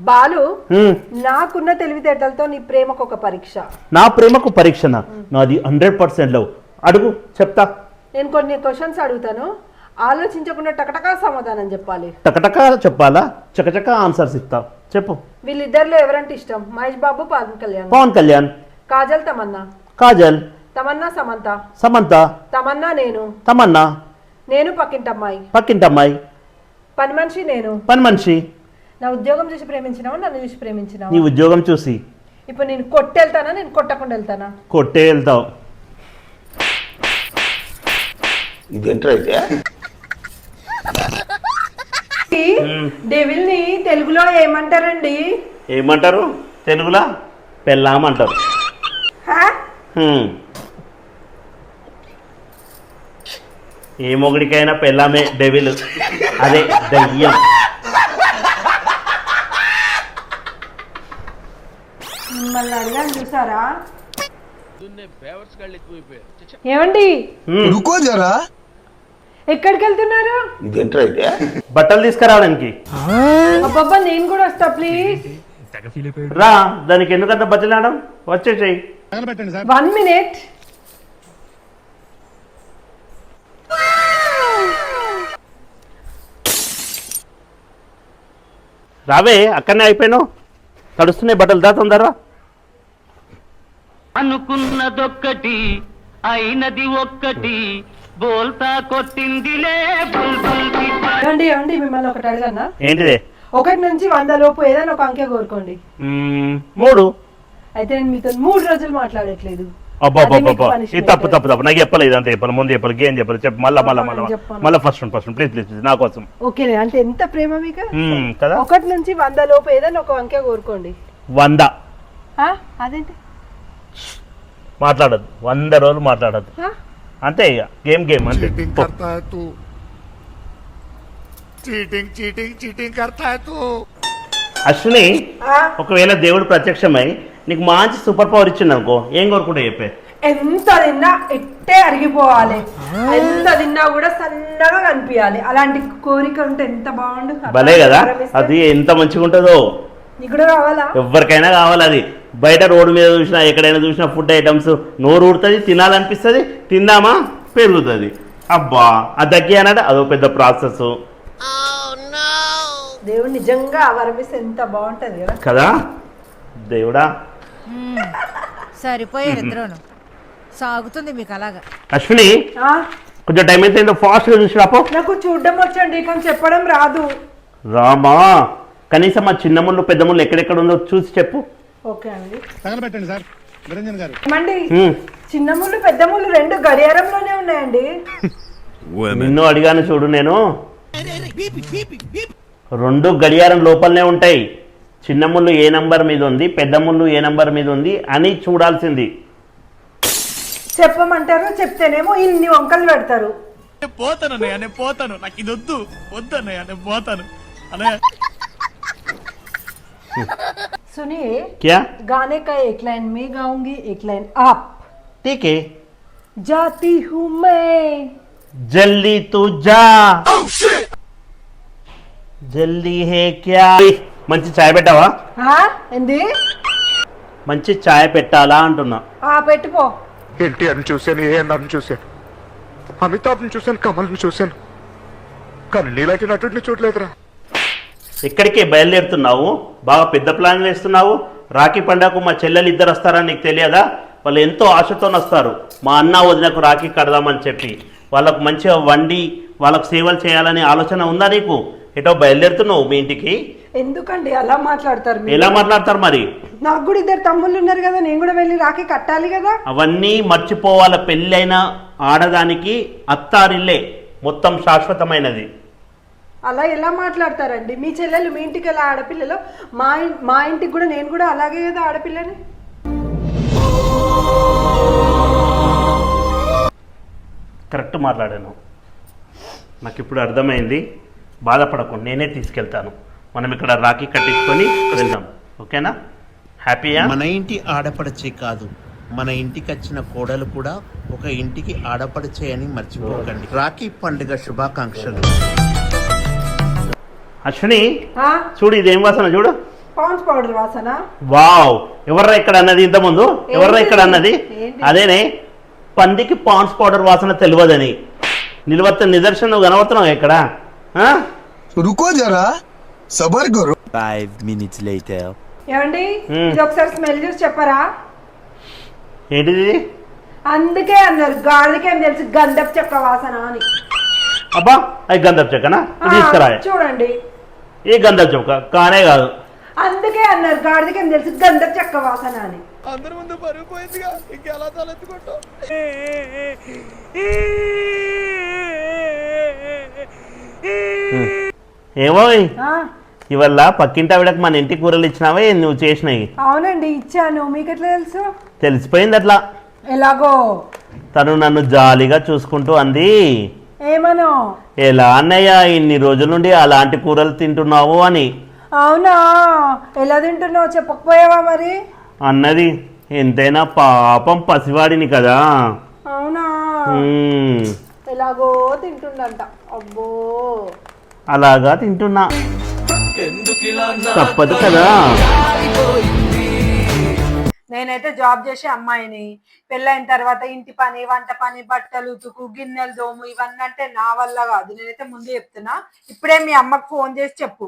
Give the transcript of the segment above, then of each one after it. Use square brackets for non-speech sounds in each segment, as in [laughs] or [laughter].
బాలు. నాకున్న తెలివితేటలతో నీ ప్రేమకు ఒక పరీక్ష. నా ప్రేమకు పరీక్షన? నాది హండ్రెడ్ పర్సెంట్ లవ్. అడుగు చెప్తా. నేను కొన్ని క్వశ్చన్స్ అడుగుతాను. ఆలోచించకుండా టకటకా సమాధానం చెప్పాలి. టకటక చెప్పాలా? చకచక ఆన్సర్స్ ఇస్తా. చెప్పు. వీళ్ళిద్దరిలో ఎవరంటే ఇష్టం? మహేష్ బాబు పవన్ కళ్యాణ్. పవన్ కళ్యాణ్. కాజల్ తమన్నా. కాజల్. తమన్నా సమంత. సమంత. తమన్నా నేను. తమన్నా. నేను పక్కింటమ్మాయి పక్కింటమ్మాయి పని మనిషి నేను. పని మనిషి. నా ఉద్యోగం చూసి ప్రేమించినావా? నన్ను చూసి ప్రేమించినావా? నీ ఉద్యోగం చూసి. ఇప్పుడు నేను కొట్టెళ్తానా? నేను కొట్టకుండా వెళ్తానా? కొట్టే వెళ్తావు. ఇదేంట్రా అయితే? డెవిల్ని తెలుగులో ఏమంటారండి? ఏమంటారు? తెలుగులా? పెళ్ళాం అంటారు హా? హ్మ్. ఏ మొగుడికైనా పెళ్ళామే డెవిల్. అదే దయ్యం. మిమ్మల్ని అడిగాను చూసారా? ఏమండి? ఎక్కడికి వెళ్తున్నారు? బట్టలు తీసుకురావడానికి. నేను కూడా వస్తా ప్లీజ్. రా దానికి ఎందుకంత బట్టలు ఆడం వచ్చేసేయి వన్ మినిట్. రావే అక్కడనే అయిపోయాను తడుస్తున్నాయి బట్టలు దా తొందరరా అనుకున్నదొక్కటి అయినది ఒక్కటి బోల్తా కొట్టిందిలే ఏమండి ఏమండి మిమ్మల్ని ఒకటి అడగన్నా ఏంటిదే? ఒకటి నుంచి వంద లోపు ఏదైనా ఒక అంకె కోరుకోండి. మూడు. అయితే నేను మీతో మూడు రోజులు మాట్లాడట్లేదు. ఇది. తప్పు తప్పు తప్పు. నాకు చెప్పలేదు అంతే చెప్పాలి ముందు చెప్పాలి గేమ్ చెప్పాలి చెప్పు. మళ్ళా మళ్ళా మళ్ళా. మళ్ళా first first please please please నా కోసం. ఓకేనే అంటే ఎంత ప్రేమ మీకు? కదా? ఒకటి నుంచి వంద లోపు ఏదైనా ఒక అంకె కోరుకోండి. వంద. ఆ? అదేంటి? మాట్లాడద్దు వంద రోజులు మాట్లాడద్దు అంతే ఇక. గేమ్ గేమ్ అంతే. అశ్విని ఒకవేళ దేవుడు ప్రత్యక్షమై నీకు మంచి సూపర్ పవర్ ఇచ్చింది అనుకో ఏం కోరుకుంటే చెప్పే? ఎంత తిన్నా ఎట్టే అరిగిపోవాలి. ఎంత తిన్నా కూడా సన్నగా కనిపించాలి. అలాంటి కోరిక ఉంటే ఎంత బాగుండు. భలే కదా. అది ఎంత మంచిగా ఉంటుందో నీకు కూడా కావాలా? ఎవరికైనా కావాలి అది. బయట రోడ్డు మీద చూసినా ఎక్కడైనా చూసినా ఫుడ్ ఐటమ్స్ నోరు ఊడుతుంది తినాలనిపిస్తుంది తిందామా పెరుగుతుంది అబ్బా అది దగ్గి అన్నట్టు అదో పెద్ద ప్రాసెస్ దేవుడు నిజంగా వరమిస్తే ఎంత బాగుంటది కదా. కదా? దేవుడా? సరిపోయారు ఇద్దరును. సాగుతుంది మీకు అలాగా. అశ్విని ఆ? కొంచెం టైం అయితే ఫాస్ట్గా చూసి రాపో నాకు చూడడం వచ్చండి కానీ చెప్పడం రాదు. రామా కనీసం ఆ చిన్న ముళ్ళు పెద్ద ముళ్ళు ఎక్కడెక్కడ ఉందో చూసి చెప్పు. ఓకే అండి. తగలబెట్టండి సార్. నిరంజన్ గారు. ఏమండి? హ్మ్. చిన్న ముళ్ళు పెద్ద ముళ్ళు రెండు గడియారంలోనే ఉన్నాయండి. [laughs] నిన్ను అడిగాను చూడు నేను. రెండు గడియారం లోపలనే ఉంటాయి. చిన్న ముళ్ళు ఏ నంబర్ మీద ఉంది పెద్ద ముళ్ళు ఏ నంబర్ మీద ఉంది అని చూడాల్సింది. చెప్పమంటారు చెప్తేనేమో ఇన్ని వంకలు పెడతారు. పోతాను అన్నయ్య నేను పోతాను. నాకు ఇది వద్దు. వద్దు అన్నయ్య నేను పోతాను. అన్నయ్య. सुनिए क्या गाने का एक लाइन मैं गाऊंगी एक लाइन आप ठीक है जाती हूँ मैं जल्दी तू जा జల్దీ హే క్యా మంచి చాయ్ పెట్టావా ఆ? ఏంది మంచి చాయ్ పెట్టాలా అంటున్నా ఆ పెట్టుకో ఎన్టీఆర్ని చూశాను ఏఎన్ఆర్ని చూశాను అమితాబ్ని చూశాను కమల్ని చూశాను కానీ నీలాంటి నటుడిని చూడలేదురా ఎక్కడికి బయలుదేరుతున్నావు? బాగా పెద్ద ప్లాన్ వేస్తున్నావు? రాఖీ పండగకు మా చెల్లెలు ఇద్దరు వస్తారని నీకు తెలియదా? వాళ్ళు ఎంతో ఆశతో వస్తారు. మా అన్న వదినకు రాఖీ కడదామని చెప్పి. వాళ్ళకు మంచిగా వండి వాళ్ళకు సేవలు చేయాలనే ఆలోచన ఉందా నీకు? ఎటో బయలుదేరుతున్నావు మీ ఇంటికి? ఎందుకండి? అలా మాట్లాడతారు మీరు? ఎలా మాట్లాడతారు మరి? నాకు కూడా ఇద్దరు తమ్ముళ్ళు ఉన్నారు కదా నేను కూడా వెళ్ళి రాఖీ కట్టాలి కదా? అవన్నీ మర్చిపోవాల పెళ్ళైన ఆడదానికి అత్తారిల్లే మొత్తం శాశ్వతమైనది. అలా ఎలా మాట్లాడతారండి? మీ చెల్లెలు మీ ఇంటికి ఎలా ఆడపిల్లలు? మా మా ఇంటికి కూడా నేను కూడా అలాగే కదా ఆడపిల్లని? కరెక్ట్ మాట్లాడాను. నాకు ఇప్పుడు అర్థమైంది. బాధపడకు నేనే తీసుకెళ్తాను. మనం ఇక్కడ రాఖీ కట్టించుకొని వెళ్దాం. ఓకేనా? హ్యాపీయా? మన ఇంటి ఆడపడచే కాదు. మన ఇంటికి వచ్చిన కోడలు కూడా ఒక ఇంటికి ఆడపడచే అని మర్చిపోకండి. రాఖీ పండుగ శుభాకాంక్షలు. అశ్విని చూడు ఇదేం వాసన చూడు. పౌండ్స్ పౌడర్ వాసన? వావ్ ఎవర్రా ఇక్కడ అన్నది ఇంత ముందు ఎవర్రా ఇక్కడ అన్నది? అదేనే పందికి పాండ్స్ పౌడర్ వాసన తెలియదని. నిలవత్త నిదర్శనం నువ్వు కనబడుతున్నావు ఇక్కడ? రుకో జరా సబర్ గురు ఫైవ్ మినిట్స్ లేటర్ ఏమండి? ఇది ఒకసారి స్మెల్ చూసి చెప్పరా? ఏంటిది అందుకే అన్నారు గాడిదకేం తెలుసు గంధపు చెక్క వాసన అని. అబ్బా అది గంధపు చెక్కనా తీసుకురా చూడండి. ఈ గంధపు చెక్క కానే కాదు. అందుకే అన్నారు గాడిదకేం తెలుసు? గంధపు చెక్క వాసన అని. అందరి ముందు పరుగు పోయిందిగా. ఇంకెలా తలెత్తుకుంటావు? ఏమో ఆ, ఇవల్ల పక్కింటి ఆవిడకి మన ఇంటి కూరలు ఇచ్చినావే? నువ్వు చేసినాయి అవునండి ఇచ్చాను. మీకు ఎట్లా తెలుసు? తెలిసిపోయింది అట్లా. ఎలాగో? తను నన్ను జాలీగా చూసుకుంటూ అంది. ఏమనో? ఎలా అన్నయ్య ఇన్ని రోజుల నుండి అలాంటి కూరలు తింటున్నావు అని? అవునా? ఎలా తింటున్నావు? చెప్పకపోయావా మరి? అన్నది ఎంతైనా పాపం పసివాడిని కదా. అవునా? మ్మ్. ఎలాగో తింటుండంట. అబ్బో. అలాగా తింటున్నా. తప్పదు కదా. నేనైతే జాబ్ చేసే అమ్మాయిని. పెళ్ళైన తర్వాత ఇంటి పని వంట పని బట్టలు ఉతుకు గిన్నెలు దోము ఇవన్నీ అంటే నా వల్ల కాదు. నేనైతే ముందే చెప్తున్నా. ఇప్పుడే మీ అమ్మకు ఫోన్ చేసి చెప్పు.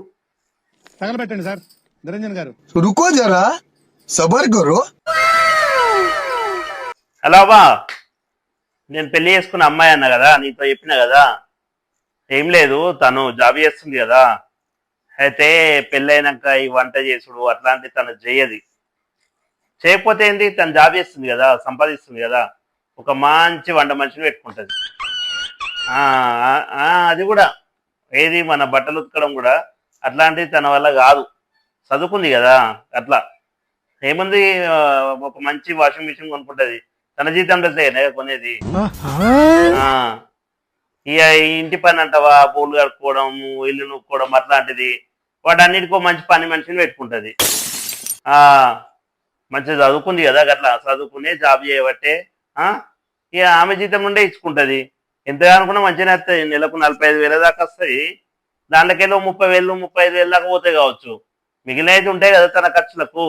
తగలబెట్టండి సార్. నిరంజన్ గారు. రుకో జరా. సబర్ హలో బా నేను పెళ్ళి చేసుకున్న అమ్మాయి అన్నా కదా నీతో చెప్పిన కదా. ఏం లేదు తను జాబ్ చేస్తుంది కదా. అయితే పెళ్ళైనాక ఈ వంట చేసుడు అట్లాంటివి తను చేయది చేయకపోతే ఏంది? తను జాబ్ చేస్తుంది కదా సంపాదిస్తుంది కదా. ఒక మంచి వంట మనిషిని పెట్టుకుంటుంది. ఆ, ఆ, అది కూడా. ఏది? మన బట్టలు ఉతకడం కూడా. అట్లాంటిది తన వల్ల కాదు. చదువుకుంది కదా అట్లా. ఏముంది? ఒక మంచి వాషింగ్ మిషన్ కొనుక్కుంటది. తన జీతంలో కొనేది. ఆ, ఇక ఈ ఇంటి పని అంటావా? పూలు కడుక్కోవడం ఇల్లు నొక్కోవడం అట్లాంటిది. వాటన్నిటికో మంచి పని మనిషిని పెట్టుకుంటది. ఆ. మంచిగా చదువుకుంది కదా అట్లా చదువుకునే జాబ్ చేయబట్టే ఇక ఆమె జీతం నుండే ఇచ్చుకుంటది. ఎంత అనుకున్నా మంచిగానే వస్తాయి. నెలకు నలభై ఐదు వేల దాకా వస్తాయి. దాంట్లోకెళ్ళి ముప్పై వేలు ముప్పై ఐదు వేలు దాకా పోతాయి కావచ్చు. మిగిలినవి ఉంటాయి కదా తన ఖర్చులకు.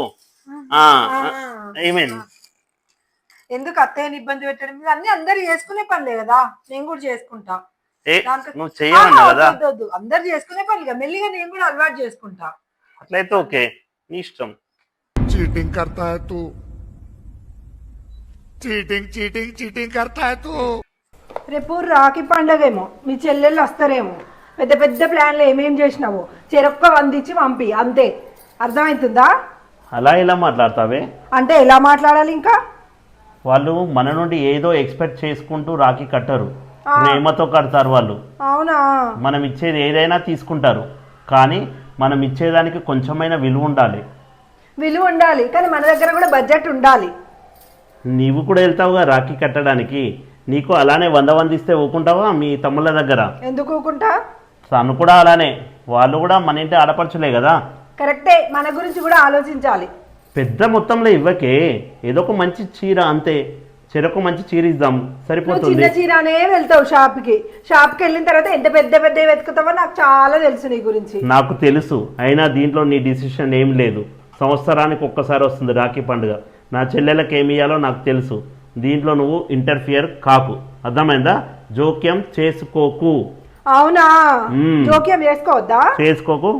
ఏమైంది ఎందుకు అత్తయ్యని ఇబ్బంది పెట్టడం? అన్ని అందరు చేసుకునే పనులే కదా. నేను కూడా చేసుకుంటా. నువ్వు చెయ్యమన్నావు ఆ, కదా. అందరు చేసుకునే పనులుగా మెల్లిగా నేను కూడా అలవాటు చేసుకుంటా. అట్లయితే ఓకే. నీ ఇష్టం. चीटिंग करता है तू चीटिंग चीटिंग चीटिंग करता है तू రేపు రాఖీ పండగేమో మీ చెల్లెళ్ళు వస్తారేమో పెద్ద పెద్ద ప్లాన్లు ఏమేం చేసినావో చెరొక్క వందించి పంపి అంతే అర్థమవుతుందా అలా ఇలా మాట్లాడతావే అంటే ఎలా మాట్లాడాలి ఇంకా వాళ్ళు మన నుండి ఏదో ఎక్స్పెక్ట్ చేసుకుంటూ రాఖీ కట్టరు ప్రేమతో కడతారు వాళ్ళు అవునా మనం ఇచ్చేది ఏదైనా తీసుకుంటారు కానీ మనం ఇచ్చేదానికి కొంచెమైనా విలువ ఉండాలి విలువ ఉండాలి కానీ మన దగ్గర కూడా బడ్జెట్ ఉండాలి. నీవు కూడా వెళ్తావుగా రాఖీ కట్టడానికి. నీకు అలానే వంద వందిస్తే ఊకుంటావా మీ తమ్ముళ్ళ దగ్గర? ఎందుకు ఊకుంటా? తను కూడా అలానే. వాళ్ళు కూడా మన ఇంటి ఆడపరచులే కదా. కరెక్టే మన గురించి కూడా ఆలోచించాలి. పెద్ద మొత్తంలో ఇవ్వకే. ఏదో ఒక మంచి చీర అంతే. చెరకు మంచి చీర ఇద్దాం. నువ్వు సరిపోతుంది. చిన్న చీరనే వెళ్తావు షాప్కి. షాప్కి వెళ్ళిన తర్వాత ఎంత పెద్ద పెద్ద వెతుకుతావో నాకు చాలా తెలుసు నీ గురించి. నాకు తెలుసు. అయినా దీంట్లో నీ డిసిషన్ ఏం లేదు. సంవత్సరానికి ఒక్కసారి వస్తుంది రాఖీ పండుగ. నా చెల్లెలకు ఏమి ఇయ్యాలో నాకు తెలుసు. దీంట్లో నువ్వు ఇంటర్ఫియర్ కాకు. అర్థమైందా? జోక్యం చేసుకోకు. అవునా. జోక్యం చేసుకోవద్దా? చేసుకోకు.